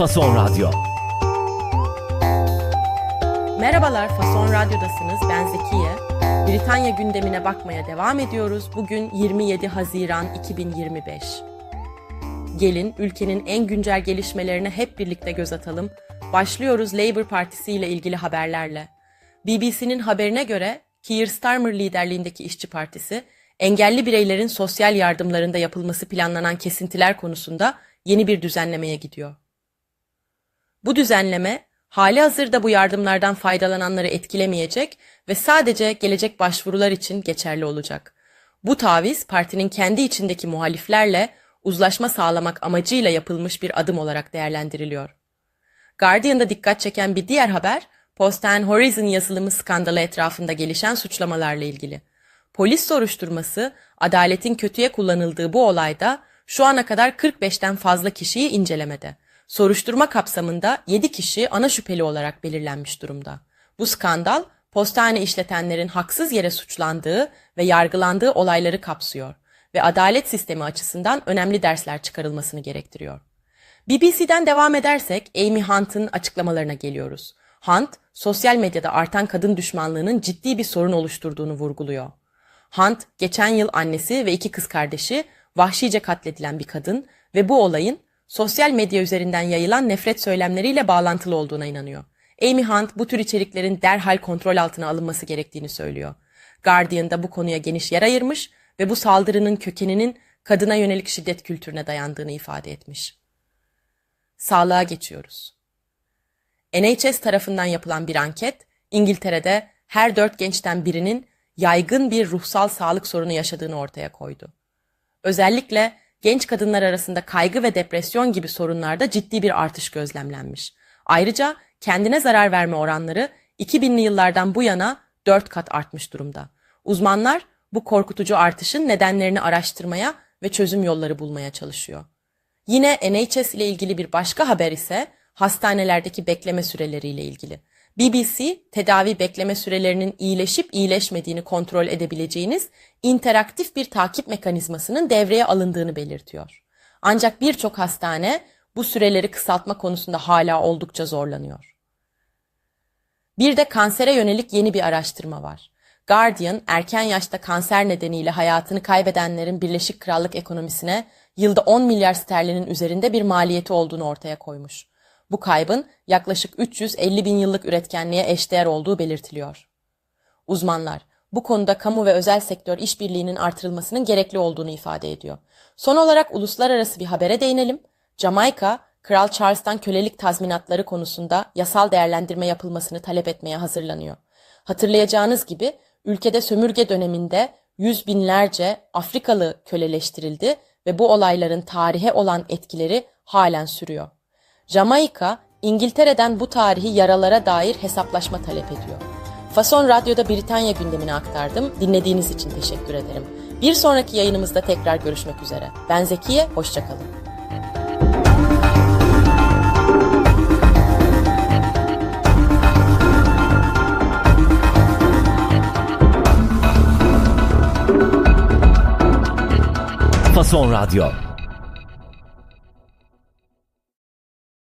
Fason Radyo. Merhabalar, Fason Radyo'dasınız. Ben Zekiye. Britanya gündemine bakmaya devam ediyoruz. Bugün 27 Haziran 2025. Gelin ülkenin en güncel gelişmelerine hep birlikte göz atalım. Başlıyoruz Labour Partisi ile ilgili haberlerle. BBC'nin haberine göre Keir Starmer liderliğindeki İşçi Partisi, engelli bireylerin sosyal yardımlarında yapılması planlanan kesintiler konusunda yeni bir düzenlemeye gidiyor. Bu düzenleme hali hazırda bu yardımlardan faydalananları etkilemeyecek ve sadece gelecek başvurular için geçerli olacak. Bu taviz partinin kendi içindeki muhaliflerle uzlaşma sağlamak amacıyla yapılmış bir adım olarak değerlendiriliyor. Guardian'da dikkat çeken bir diğer haber, Post and Horizon yazılımı skandalı etrafında gelişen suçlamalarla ilgili. Polis soruşturması, adaletin kötüye kullanıldığı bu olayda şu ana kadar 45'ten fazla kişiyi incelemede. Soruşturma kapsamında 7 kişi ana şüpheli olarak belirlenmiş durumda. Bu skandal, postane işletenlerin haksız yere suçlandığı ve yargılandığı olayları kapsıyor ve adalet sistemi açısından önemli dersler çıkarılmasını gerektiriyor. BBC'den devam edersek Amy Hunt'ın açıklamalarına geliyoruz. Hunt, sosyal medyada artan kadın düşmanlığının ciddi bir sorun oluşturduğunu vurguluyor. Hunt, geçen yıl annesi ve iki kız kardeşi vahşice katledilen bir kadın ve bu olayın sosyal medya üzerinden yayılan nefret söylemleriyle bağlantılı olduğuna inanıyor. Amy Hunt bu tür içeriklerin derhal kontrol altına alınması gerektiğini söylüyor. Guardian da bu konuya geniş yer ayırmış ve bu saldırının kökeninin kadına yönelik şiddet kültürüne dayandığını ifade etmiş. Sağlığa geçiyoruz. NHS tarafından yapılan bir anket, İngiltere'de her dört gençten birinin yaygın bir ruhsal sağlık sorunu yaşadığını ortaya koydu. Özellikle genç kadınlar arasında kaygı ve depresyon gibi sorunlarda ciddi bir artış gözlemlenmiş. Ayrıca kendine zarar verme oranları 2000'li yıllardan bu yana 4 kat artmış durumda. Uzmanlar bu korkutucu artışın nedenlerini araştırmaya ve çözüm yolları bulmaya çalışıyor. Yine NHS ile ilgili bir başka haber ise hastanelerdeki bekleme süreleriyle ilgili. BBC, tedavi bekleme sürelerinin iyileşip iyileşmediğini kontrol edebileceğiniz interaktif bir takip mekanizmasının devreye alındığını belirtiyor. Ancak birçok hastane bu süreleri kısaltma konusunda hala oldukça zorlanıyor. Bir de kansere yönelik yeni bir araştırma var. Guardian, erken yaşta kanser nedeniyle hayatını kaybedenlerin Birleşik Krallık ekonomisine yılda 10 milyar sterlinin üzerinde bir maliyeti olduğunu ortaya koymuş. Bu kaybın yaklaşık 350 bin yıllık üretkenliğe eşdeğer olduğu belirtiliyor. Uzmanlar, bu konuda kamu ve özel sektör işbirliğinin artırılmasının gerekli olduğunu ifade ediyor. Son olarak uluslararası bir habere değinelim. Jamaika, Kral Charles'tan kölelik tazminatları konusunda yasal değerlendirme yapılmasını talep etmeye hazırlanıyor. Hatırlayacağınız gibi ülkede sömürge döneminde yüz binlerce Afrikalı köleleştirildi ve bu olayların tarihe olan etkileri halen sürüyor. Jamaika, İngiltere'den bu tarihi yaralara dair hesaplaşma talep ediyor. Fason Radyo'da Britanya gündemini aktardım. Dinlediğiniz için teşekkür ederim. Bir sonraki yayınımızda tekrar görüşmek üzere. Ben Zekiye, hoşçakalın. Fason Radyo.